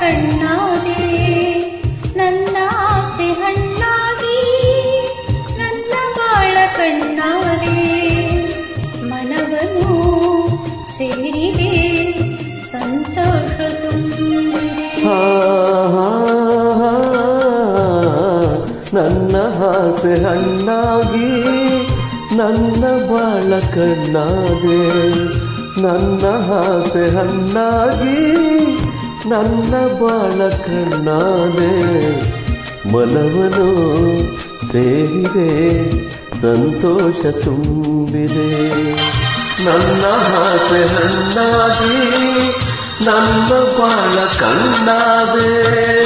ಕಣ್ಣಾದೆ, ನನ್ನ ಹಣ್ಣಾಗಿ, ನನ್ನ ಬಾಳ ಕಣ್ಣಾದೆ ಮನವನು ಸೇರಿದೆ, ಸಂತೋಷ ತುಂಬಿದೆ. ನನ್ನ ಆಸೆ ಹಣ್ಣಾಗಿ, ನನ್ನ ಬಾಳ ಕಣ್ಣಾದೆ ಹಣ್ಣಾಗಿ ಮನವನು ಸೇರಿದೆ ಸಂತೋಷ ತುಂಬಿದೆ. ನನ್ನ ಆಸೆ ಹಣ್ಣಾಗಿ ನನ್ನ ಬಾಳ ಕಣ್ಣಾದೆ.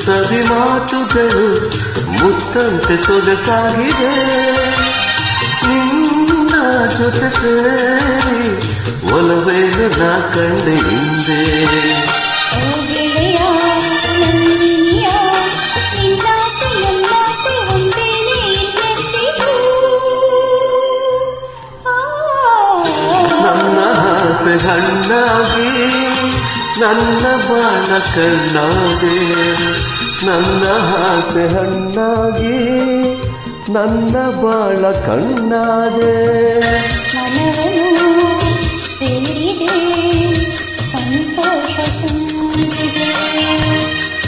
ಸವಿ ಮಾತುಗಳು ಮುತ್ತಂತೆ ಸೊಗಸಾಗಿದೆ ನಿನ್ನ ಜೊತೆ ಸೇರಿ ಒಲವೇನು ನಾ ಕಂಡೆ ಹಿಂದೆ ಓ ಗೆಳೆಯ ನನ್ನಿನಿಯ ನಿನ್ನಾಸೆ ನನ್ನಾಸೆ ಒಂದೇನೆ ಇನ್ನೆಂದಿಗೂ ಆ ನನ್ನ ಆಸೆ ಹಣ್ಣಾಗಿ ನನ್ನ ಬಾಳ ಕಣ್ಣಾದೆ ನನ್ನ ಆಸೆ ಹಣ್ಣಾಗಿ ನನ್ನ ಬಾಳ ಕಣ್ಣಾದೆ ಸಂತೋಷ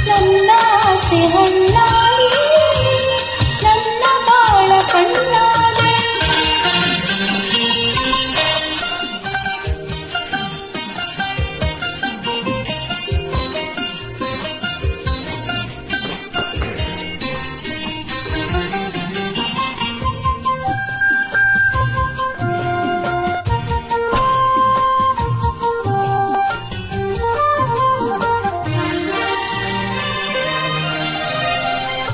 ನನ್ನ ಆಸೆ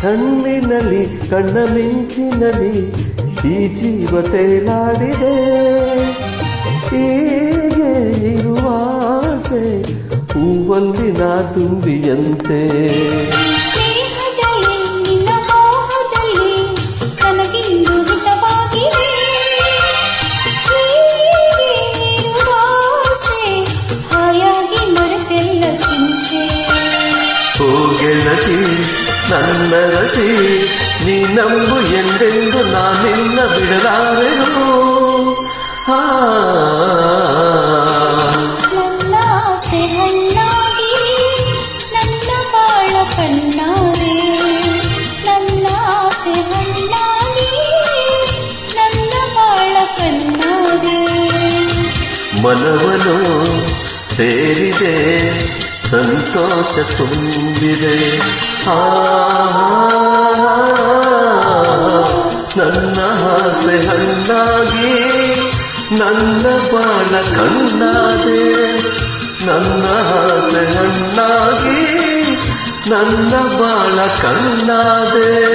ಕಣ್ಣಿನಲ್ಲಿ ಕಣ್ಣ ಮಿಂಚಿನಲ್ಲಿ ಈ ಜೀವ ತೇಲಾಡಿದೆ. ಹೀಗೆ ಇರುವಾಸೆ ಹೂವಲ್ಲಿನ ತುಂಬಿಯಂತೆ. ನನ್ನ ರಸಿ ನೀ ನಂಬು ಎಂದೆಂದು ನಾನಿನ್ನ ಬಿಡಲಾರೆನು ಆ ನನ್ನ ಆಸೆ ಹಣ್ಣಾಗಿ ನನ್ನ ಬಾಳ ಕಣ್ಣಾರೆ ನನ್ನ ಆಸೆ ಹಣ್ಣಾಗಿ ನನ್ನ ಬಾಳ ಕಣ್ಣಾರೆ ಮನವನು ಸೇರಿದೆ ಸಂತೋಷ ತುಂಬಿದೆ. ಆ ನನ್ನ ಆಸೆ ಹಣ್ಣಾಗಿ ನನ್ನ ಬಾಣ ಕಣ್ಣಾದೆ. ನನ್ನ ಆಸೆ ಹಣ್ಣಾಗಿ ನನ್ನ ಬಾಳ ಕಣ್ಣಾದೆ.